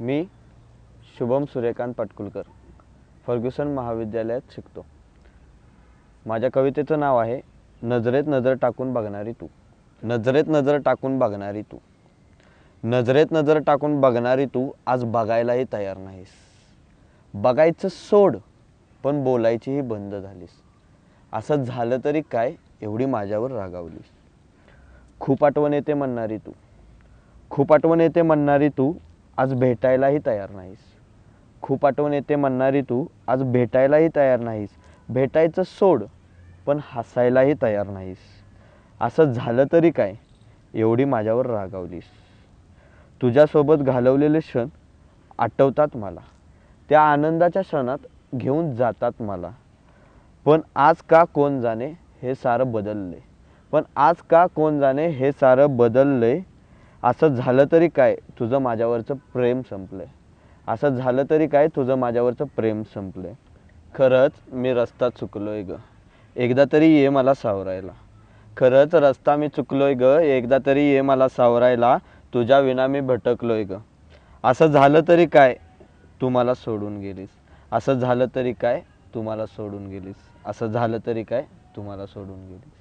मी Shubham Suryakant Patkulkar Fergusson महाविद्यालयात शिकतो. माझ्या कवितेचं नाव आहे नजरेत नजर टाकून बघणारी तू. नजरेत नजर टाकून बघणारी तू. नजरेत नजर टाकून बघणारी तू आज बघायलाही तयार नाहीस. बघायचं सोड पण बोलायचीही बंद झालीस. असं झालं तरी काय एवढी माझ्यावर रागावलीस? खूप आठवण येते म्हणणारी तू. खूप आठवण येते म्हणणारी तू आज भेटायलाही तयार नाहीस. खूप आठवण येते म्हणणारी तू आज भेटायलाही तयार नाहीस. भेटायचं सोड पण हसायलाही तयार नाहीस. असं झालं तरी काय? एवढी माझ्यावर रागावलीस. तुझ्यासोबत घालवलेले क्षण आठवतात मला. त्या आनंदाच्या क्षणात घेऊन जातात मला. पण आज का कोण जाणे हे सारं बदलले पण आज का कोण जाणे हे सारं बदलले असं झालं तरी काय? तुझं माझ्यावरचं प्रेम संपलंय. असं झालं तरी काय? तुझं माझ्यावरचं प्रेम संपलंय. खरंच मी रस्ता चुकलोय ग. एकदा तरी ये मला सावरायला. खरंच रस्ता मी चुकलोय ग. एकदा तरी ये मला सावरायला. तुझ्या विना मी भटकलोय ग. असं झालं तरी काय? तू मला सोडून गेलीस. असं झालं तरी काय? तू मला सोडून गेलीस. असं झालं तरी काय? तू मला सोडून गेलीस.